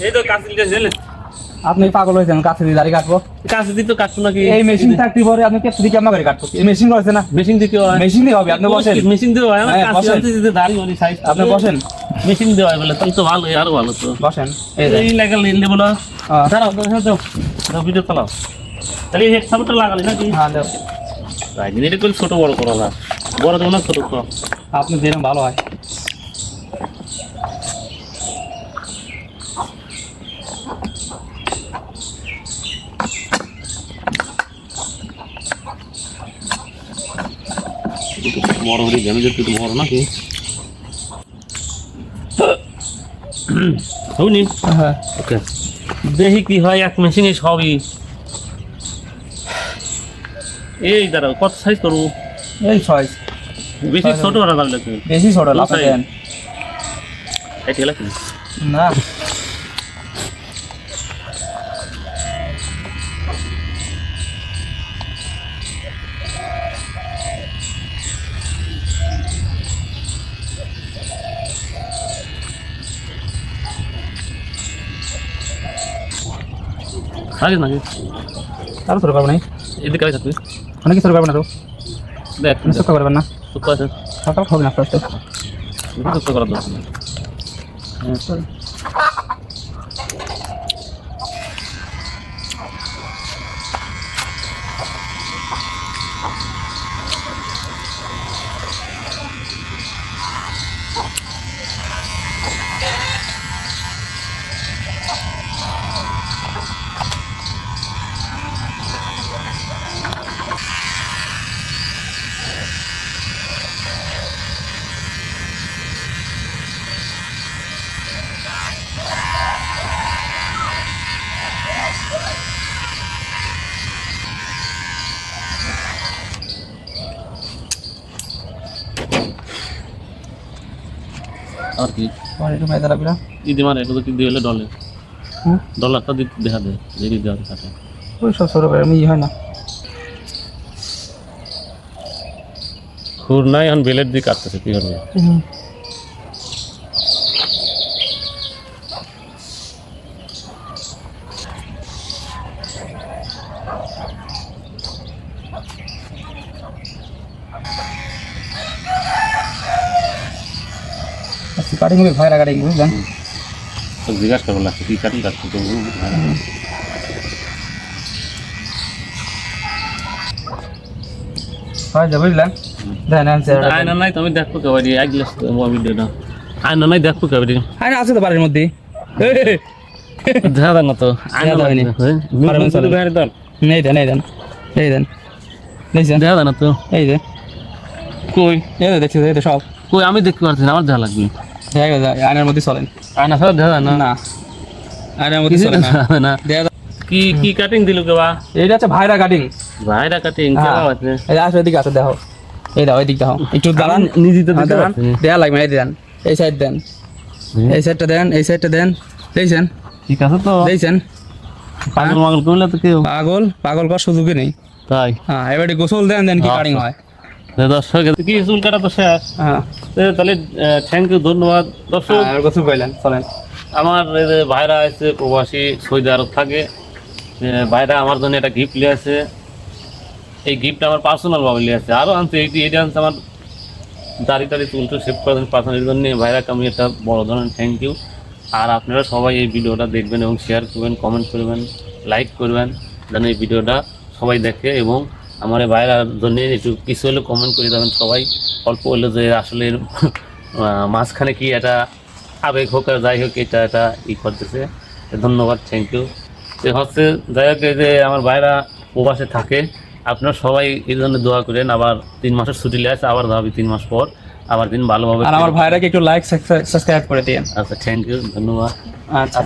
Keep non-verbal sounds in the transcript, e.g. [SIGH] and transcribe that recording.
এই তো আপনি পাগল হয়েছেন কাছে দিয়ে দাড়ি কাটবো। কাছে দিতে কাটছো নাকি? এই মেশিন থাকতে পরে আপনি দিয়ে কেমন করে কাটবো? এই মেশিন রয়েছে না? মেশিন দিতে হয়। মেশিন দিয়ে হবে আপনি বসেন। মেশিন দিয়ে হয় আমার হ্যাঁ, কাছে বসেন। আনতে দিতে দাঁড়ি ওই সাইজ আপনি বসেন। মেশিন দিয়ে হয় বলে তাহলে তো ভালো আরও ভালো তো। বসেন। এই। দাঁড়াও দাঁড়াও দাও দাও ভিডিও চালাও। তাহলে এই হেডসাপটা লাগালি নাকি? হ্যাঁ দাও। তাই ছোট বড় করা না বড় দেবো না ছোট আপনি দিলেন ভালো হয়। বড় হলে গেলে যেতে একটু বড় নাকি শুনি হ্যাঁ। ওকে। দেখি কি হয় এক মেশিনে সবই। এই দাঁড়াও কত সাইজ করব? এই ছয়। বেশি ছোট করা লাগলে বেশি ছোট আছে? না। আগে নাকি? আরও ছোট পারব না থাকবি? অনেক ছোট পারব না তো। দেখ আপনি চোখ পারবেন না। চুপ আছে সকাল খাবেন আর কি? মানে একটু মেয়ে দাঁড়াবি না? দিদি মারে এটা তো দিদি হলে ডলে ডলারটা দিতে দেখা দে যদি দেওয়ার থাকে ওই সব ছোট এমনি হয় না। খুর নাই এখন বেলের দিকে কাটতেছে কি করবে? কাটিং হবে ভাইরা কাটিং বুঝলেন? জিজ্ঞাসা করব লাগছে কি কাটি তো বুঝলেন? দেন আনসার আয়না নাই তুমি দেখব কেবারি এক গ্লাস ভিডিওটা। আয়না নাই দেখব কেবারি আরে আছে তো বাড়ির মধ্যে না তো। আয়না দেখা পারবেন চলে। দল এই দেন এই দেন এই দেন দেখছেন দেখা না তো। এই যে। কই? এই দেখছি এই সব। কই আমি দেখতে পারছি না আমার দেখা লাগবে। দেখা আয়নার মধ্যে চলেন। আয়না সব দেখা দেন না? না আয়নার মধ্যে চলে না। [LAUGHS] দেখা না। দেখা কি কি কাটিং দিল কেবা? হচ্ছে ভাইরা কাটিং ভাইরা কাটিং হ্যাঁ। কেবা আছে এই আসো এদিকে আসো দেখো। এই দাও এদিক দেখো। একটু দাঁড়ান। নিজে তো হ্যাঁ, দিতে দেয়া লাগবে এই দেন। এই সাইড দেন। এই সাইডটা দেন এই সাইডটা দেন। দেখছেন? ঠিক আছে তো। দেখছেন? পাগল মাগল করলে তো কেউ পাগল পাগল কর সুযোগই নেই। তাই? হ্যাঁ এবারে গোসল দেন দেন কি আচ্ছা। কাটিং হয়। তো দর্শক কি চুল কাটা তো শেষ? হ্যাঁ। তাহলে থ্যাংক ইউ ধন্যবাদ। দর্শক আর গোসল পাইলেন চলেন। আমার ভাইরা আছে প্রবাসী সৌদি আরব থাকে ভাইরা আমার জন্য একটা গিফট নিয়ে আছে এই গিফট আমার পার্সোনাল ভাবে নিয়ে আছে আরও আনছে এইটি এটা আনছে আমার দাড়ি টাড়ি চুল টুল সেভ করার জন্য পার্সোনাল জন্য। ভাইরাকে আমি একটা বড় ধরনের থ্যাংক ইউ আর আপনারা সবাই এই ভিডিওটা দেখবেন এবং শেয়ার করবেন কমেন্ট করবেন লাইক করবেন। যেন এই ভিডিওটা সবাই দেখে এবং আমার এই ভাইরার জন্য একটু কিছু হলেও কমেন্ট করে দেবেন সবাই অল্প হলেও যে আসলে মাঝখানে কি এটা আবেগ হোক আর যাই হোক এটা এটা ই করতেছে। ধন্যবাদ থ্যাংক ইউ তো হচ্ছে যাই হোক যে আমার ভাইরা প্রবাসে থাকে আপনার সবাই এই জন্য দোয়া করেন আবার তিন মাসের ছুটি আছে আবার যাবি তিন মাস পর আবার দিন ভালোভাবে আর আমার ভাইরাকে একটু লাইক সাবস্ক্রাইব করে দিয়েন। আচ্ছা থ্যাংক ইউ ধন্যবাদ। আচ্ছা।